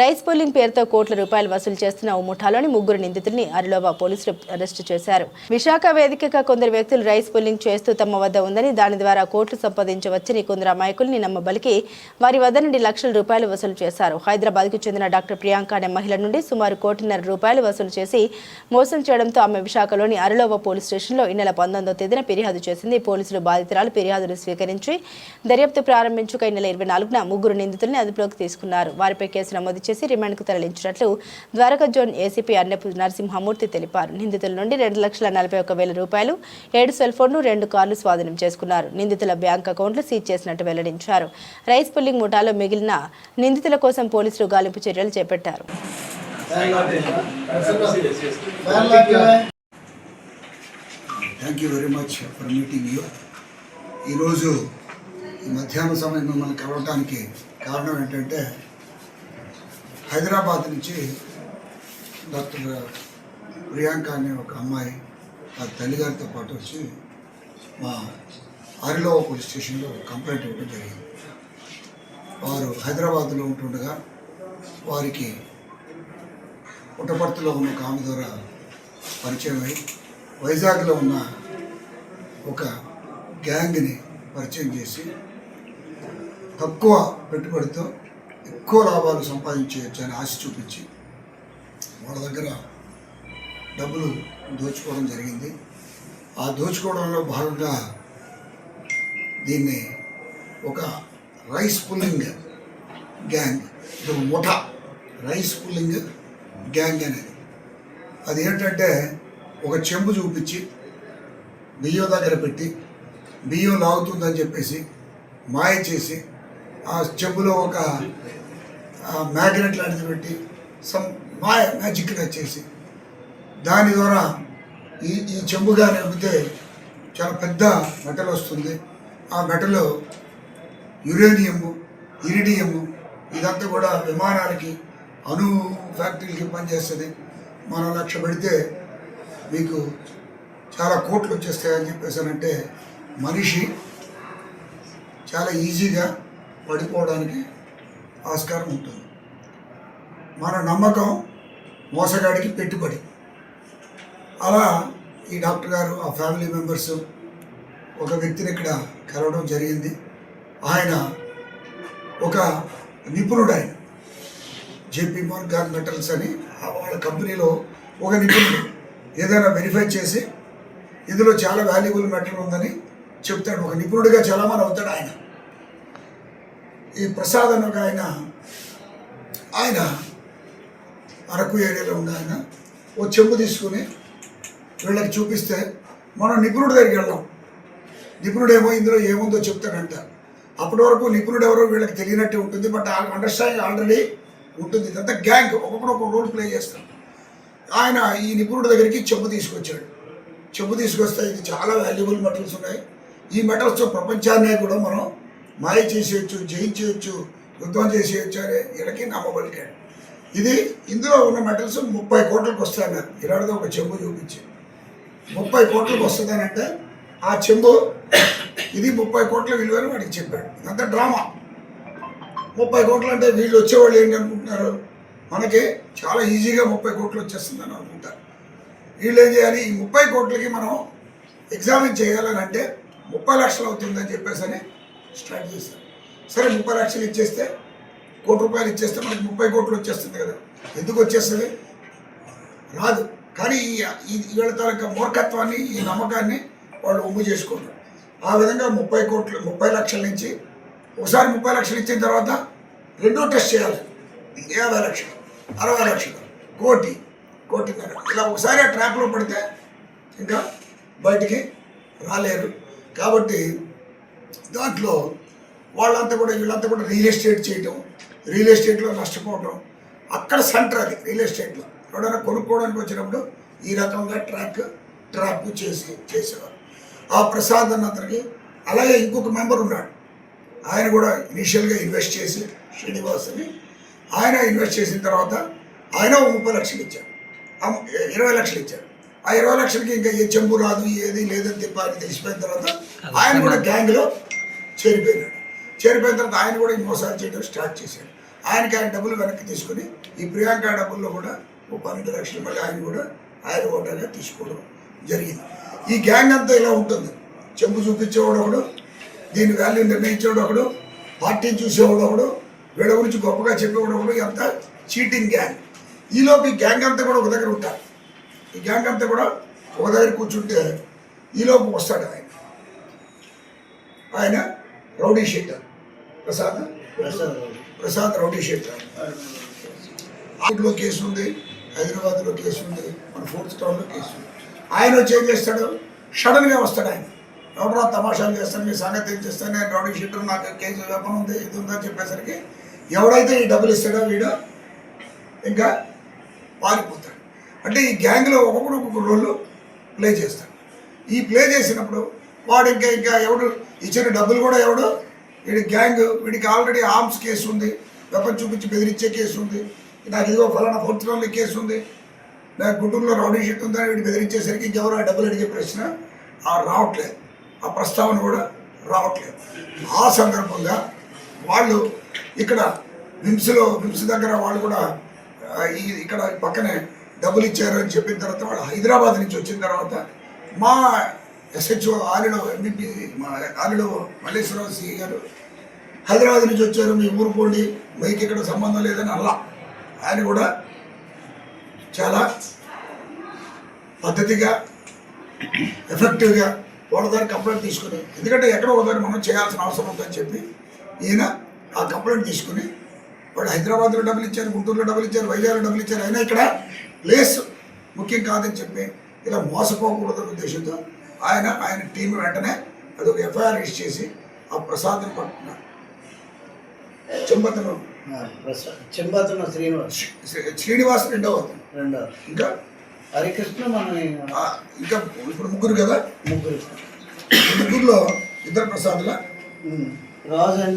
Rice polling పేరుతో కోట్ల రూపాయలు వసూలు చేస్తున్న ఓ ముఠాలోని ముగ్గురు నిందితుల్ని అరిలోబా పోలీసులు అరెస్టు చేశారు. విశాఖ వేదికగా కొందరు వ్యక్తులు రైస్ పోలింగ్ చేస్తూ తమ వద్ద ఉందని దాని ద్వారా కోట్లు సంపాదించవచ్చని కొందరు అమాయకుల్ని నమ్మబలికి వారి వద్ద నుండి లక్షల రూపాయలు వసూలు చేశారు. హైదరాబాద్కు చెందిన డాక్టర్ ప్రియాంక అనే మహిళ నుండి సుమారు కోటిన్నర రూపాయలు వసూలు చేసి మోసం చేయడంతో ఆమె విశాఖలోని అరిలోబా పోలీస్ స్టేషన్లో ఈ నెల పంతొమ్మిదో తేదీన ఫిర్యాదు చేసింది. పోలీసులు బాధితురాలు ఫిర్యాదును స్వీకరించి దర్యాప్తు ప్రారంభించుక ఈ నెల ఇరవై నాలుగున ముగ్గురు నిందితుల్ని అదుపులోకి తీసుకున్నారు. వారిపై కేసు నమోదు చేసి రిమాండ్కు తరలించినట్లు ద్వారకా జోన్ ఏసీపీ అన్నపు నరసింహమూర్తి తెలిపారు. నిందితుల నుండి రెండు లక్షల నలభై ఒక వేల రూపాయలు ఏడు సెల్ ఫోన్లు రెండు కార్లు స్వాధీనం చేసుకున్నారు. నిందితుల బ్యాంక్ అకౌంట్లు సీజ్ చేసినట్టు వెల్లడించారు. రైస్ పుల్లింగ్ ముఠాలో మిగిలిన నిందితుల కోసం పోలీసులు గాలింపు చర్యలు చేపట్టారు. Thank you very much for meeting you ఈరోజు ఈ మధ్యాహ్న సమయం మిమ్మల్ని కలవటానికి కారణం ఏంటంటే హైదరాబాద్ నుంచి డాక్టర్ ప్రియాంక అనే ఒక అమ్మాయి ఆ తల్లిగారితో పాటు వచ్చి మా అరిలో పోలీస్ స్టేషన్లో కంప్లైంట్ ఇవ్వడం జరిగింది. వారు హైదరాబాద్లో ఉంటుండగా వారికి పుట్టపర్తిలో ఉన్న ఒక ఆమె ద్వారా పరిచయం అయి వైజాగ్లో ఉన్న ఒక గ్యాంగ్ని పరిచయం చేసి తక్కువ పెట్టుబడితో ఎక్కువ లాభాలు సంపాదించేయచ్చు అని ఆశ చూపించి వాళ్ళ దగ్గర డబ్బులు దోచుకోవడం జరిగింది. ఆ దోచుకోవడంలో భాగంగా దీన్ని ఒక రైస్ పుల్లింగ్ గ్యాంగ్ ఇది ఒక ముఠా రైస్ పుల్లింగ్ గ్యాంగ్ అనేది. అది ఏంటంటే ఒక చెంబు చూపించి బియ్యం దగ్గర పెట్టి బియ్యం లాగుతుందని చెప్పేసి మాయ చేసి ఆ చెంబులో ఒక మ్యాగ్నెట్ లాంటిది పెట్టి సమ్ మాయ మ్యాజిక్గా చేసి దాని ద్వారా ఈ ఈ చెంబుగా నింపితే చాలా పెద్ద మెటల్ వస్తుంది. ఆ మెటల్ యురేనియము ఇరిడియము ఇదంతా కూడా విమానాలకి అణు ఫ్యాక్టరీలకి పనిచేస్తుంది. మనం లక్ష పెడితే మీకు చాలా కోట్లు వచ్చేస్తాయని చెప్పేసానంటే మనిషి చాలా ఈజీగా పడిపోవడానికి ఆస్కారం ఉంటుంది. మన నమ్మకం మోసగాడికి పెట్టుబడి. అలా ఈ డాక్టర్ గారు ఆ ఫ్యామిలీ మెంబర్స్ ఒక వ్యక్తిని ఇక్కడ కలవడం జరిగింది. ఆయన ఒక నిపుణుడు ఆయన జేపీ గార్ మెటల్స్ అని వాళ్ళ కంపెనీలో ఒక నిపుణుడు ఏదైనా వెరిఫై చేసి ఇందులో చాలా వాల్యుబుల్ మెటల్ ఉందని చెప్తాడు. ఒక నిపుణుడిగా చలామణి అవుతాడు ఆయన. ఈ ప్రసాద్ ఒక ఆయన ఆయన అరకు ఏరియాలో ఉన్న ఆయన ఓ చెంబు తీసుకుని వీళ్ళకి చూపిస్తే మనం నిపుణుడి దగ్గరికి వెళ్దాం నిపుణుడేమో ఇందులో ఏముందో చెప్తాడంట. అప్పటి వరకు నిపుణుడు ఎవరో వీళ్ళకి తెలియనట్టే ఉంటుంది బట్ అండర్స్టాండింగ్ ఆల్రెడీ ఉంటుంది. ఇదంతా గ్యాంగ్ ఒక్కొక్కడు ఒక రోల్ ప్లే చేస్తాం. ఆయన ఈ నిపుణుడి దగ్గరికి చెంబు తీసుకొచ్చాడు. చెంబు తీసుకొస్తే ఇది చాలా వాల్యుబుల్ మెటల్స్ ఉన్నాయి. ఈ మెటల్స్తో ప్రపంచాన్ని కూడా మనం మాయ చేసేయచ్చు జయించేయచ్చు యుద్ధం చేసేయచ్చు అనే వీళ్ళకి నమ్మబలికాడు ఇది ఇందులో ఉన్న మెటల్స్ ముప్పై కోట్లకు వస్తాయన్నారు. ఇలాంటిది ఒక చెంబు చూపించి. ముప్పై కోట్లకు వస్తుందనంటే ఆ చెంబు ఇది ముప్పై కోట్ల విలువని వాడికి చెప్పాడు. ఇదంతా డ్రామా. ముప్పై కోట్లు అంటే వీళ్ళు వచ్చేవాళ్ళు ఏంటి అనుకుంటున్నారు? మనకి చాలా ఈజీగా ముప్పై కోట్లు వచ్చేస్తుందని అనుకుంటారు. వీళ్ళు ఏం చేయాలి? ఈ ముప్పై కోట్లకి మనం ఎగ్జామిన్ చేయాలని అంటే ముప్పై లక్షలు అవుతుందని చెప్పేసి అని స్టార్ట్ చేశారు. సరే ముప్పై లక్షలు ఇచ్చేస్తే కోటి రూపాయలు ఇచ్చేస్తే మనకి ముప్పై కోట్లు వచ్చేస్తుంది కదా. ఎందుకు వచ్చేస్తుంది? రాదు. కానీ ఈ ఈ- వీళ్ళ తాలూకా మూర్ఖత్వాన్ని ఈ నమ్మకాన్ని వాళ్ళు ఒమ్ము చేసుకుంటారు. ఆ విధంగా ముప్పై కోట్లు ముప్పై లక్షల నుంచి ఒకసారి ముప్పై లక్షలు ఇచ్చిన తర్వాత రెండో టెస్ట్ చేయాలి. యాభై లక్షలు అరవై లక్షలు కోటి కోటిన్నర. ఇలా ఒకసారి ఆ ట్రాప్లో పడితే ఇంకా బయటికి రాలేరు. కాబట్టి దాంట్లో వాళ్ళంతా కూడా వీళ్ళంతా కూడా రియల్ ఎస్టేట్ చేయటం రియల్ ఎస్టేట్లో నష్టపోవటం. అక్కడ సెంటర్ అది రియల్ ఎస్టేట్లో. ఎవడైనా కొనుక్కోవడానికి వచ్చినప్పుడు ఈ రకంగా ట్రాక్ ట్రాప్ చేసి చేసేవారు. ఆ ప్రసాద్ అన్నతనికి అలాగే ఇంకొక మెంబర్ ఉన్నాడు. ఆయన కూడా ఇనీషియల్గా ఇన్వెస్ట్ చేసి శ్రీనివాస్ అని ఆయన ఇన్వెస్ట్ చేసిన తర్వాత ఆయన ముప్పై లక్షలు ఇచ్చాడు ఇరవై లక్షలు ఇచ్చాడు. ఆ ఇరవై లక్షలకి ఇంకా ఏ చెంబు రాదు ఏది లేదని చెప్పి ఆయన తెలిసిపోయిన తర్వాత ఆయన కూడా గ్యాంగ్లో చేరిపోయినాడు. చేరిపోయిన తర్వాత ఆయన కూడా ఈ మోసాలు చేయడం స్టార్ట్ చేశాడు. ఆయనకి ఆయన డబ్బులు వెనక్కి తీసుకుని ఈ ప్రియాంక డబ్బుల్లో కూడా ఓ పన్నెండు లక్షలు మళ్ళీ ఆయన కూడా ఆయన ఓటర్గా తీసుకోవడం జరిగింది. ఈ గ్యాంగ్ అంతా ఇలా ఉంటుంది. చెంపు చూపించేవాడు ఒకడు దీని వాల్యూ నిర్ణయించేవాడు ఒకడు పార్టీని చూసేవాడు ఒకడు వీళ్ళ గురించి గొప్పగా చెప్పేవాడు ఒకడు ఎంత చీటింగ్ గ్యాంగ్. ఈలోపు ఈ గ్యాంగ్ అంతా కూడా ఒక దగ్గర ఉంటారు. ఈ గ్యాంగ్ అంతా కూడా ఒక దగ్గర కూర్చుంటే ఈలోపు వస్తాడు ఆయన. ఆయన rowdy sheeter. Prasad? Prasad rowdy. Sheeter. ఆర్ట్లో case ఉంది హైదరాబాద్లో కేసు ఉంది మన ఫోర్త్ టౌన్లో కేసు ఉంది. ఆయన వచ్చి ఏం చేస్తాడు? సడన్గా వస్తాడు ఆయన. ఎవడరా తమాషాలు చేస్తాను మీ సంగతి ఏం చేస్తాను నేను రౌడీ షీటర్ నాకు కేసు వెపన్ ఉంది ఇది ఉందని చెప్పేసరికి ఎవడైతే ఈ డబ్బులు ఇస్తాడో వీడు ఇంకా పారిపోతాడు. అంటే ఈ గ్యాంగ్లో ఒక్కొక్కడు ఒక్కొక్క రోల్ ప్లే చేస్తాడు ఈ ప్లే చేసినప్పుడు వాడు ఇంకా ఇంకా ఎవడు ఇచ్చిన డబ్బులు కూడా ఎవడు? వీడి గ్యాంగ్ వీడికి ఆల్రెడీ ఆర్మ్స్ కేసు ఉంది వెపన్ చూపించి బెదిరించే కేసు ఉంది నాకు ఇదిగో ఫలానా ఫోర్త్ రోల్ కేసు ఉంది నాకు గుంటూరులో రౌడీ షీట్ ఉందని వీడు బెదిరించేసరికి ఇంకెవరు ఆ డబ్బులు అడిగే ప్రశ్న ఆ రావట్లేదు. ఆ ప్రస్తావన కూడా రావట్లేదు. ఆ సందర్భంగా వాళ్ళు ఇక్కడ విమ్స్లో విమ్స్ దగ్గర వాళ్ళు కూడా ఈ ఇక్కడ పక్కనే డబ్బులు ఇచ్చారు అని చెప్పిన తర్వాత వాళ్ళు హైదరాబాద్ నుంచి వచ్చిన తర్వాత మా ఎస్హెచ్ఓ ఆలిలో ఎంపీపీ మా ఆలిలో మల్లేశ్వరరావు సిఐ గారు హైదరాబాద్ నుంచి వచ్చారు మీ ఊరు పోండి మీకు ఇక్కడ సంబంధం లేదని అల్లా. ఆయన కూడా చాలా పద్ధతిగా ఎఫెక్టివ్గా వాళ్ళ కంప్లైంట్ తీసుకుని ఎందుకంటే ఎక్కడో ఒక మనం చేయాల్సిన అవసరం ఉందని చెప్పి ఈయన ఆ కంప్లైంట్ తీసుకుని వాళ్ళు హైదరాబాద్లో డబ్బులు ఇచ్చారు గుంటూరులో డబ్బులు ఇచ్చారు వైజాగ్లో డబ్బులు ఇచ్చారు. అయినా ఇక్కడ ప్లేస్ ముఖ్యం కాదని చెప్పి ఇలా మోసపోకూడదన్న ఉద్దేశంతో ఆయన ఆయన టీం వెంటనే అదొక ఎఫ్ఐఆర్ రిజిస్టర్ చేసి ఆ ప్రసాద్ని పట్టిన చెంబతను. చెంబాతున్న శ్రీనివాస్. శ్రీ- శ్రీనివాస్ రెండవ అతను. రెండో ఇంకా? హరికృష్ణ మన ఇంకా ఇప్పుడు ముగ్గురు కదా? ముగ్గురు. ముగ్గురులో ఇద్దరు ప్రసాదుల. రాజు